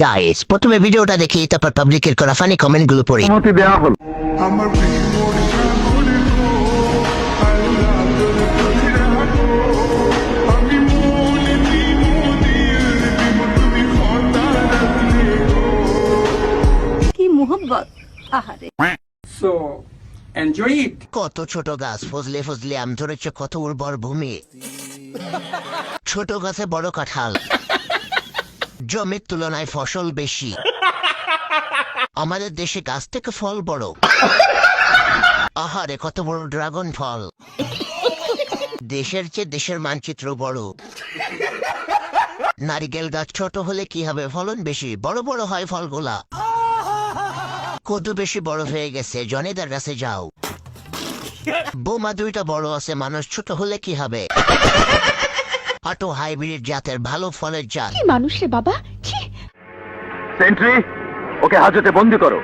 Guys প্রথমে ভিডিওটা দেখি তারপর পাবলিকের করা ফানি কমেন্টগুলো পড়ি। অনুমতি দেওয়া হলো. কত ছোট গাছ ফজলে ফজলে আম ধরেছে কত উর্বর ভূমি। ছোট গাছে বড় কাঁঠাল। জমির তুলনায় ফসল বেশি। আমাদের দেশে গাছ থেকে ফল বড়। আহারে কত বড় ড্রাগন ফল। দেশের চেয়ে দেশের মানচিত্র বড়। নারিকেল গাছ ছোট হলে কি হবে? ফলন বেশি। বড় বড় হয় ফলগুলা। কত বেশি বড় হয়ে গেছে। জনেদার কাছে যাও। বোমা দুইটা বড় আছে। মানুষ ছোট হলে কি হবে? হাইব্রিড জাতের ভালো ফলের জাত। কি মানুষ রে বাবা? ছি। সেন্ট্রি ওকে হাজতে বন্দি করো।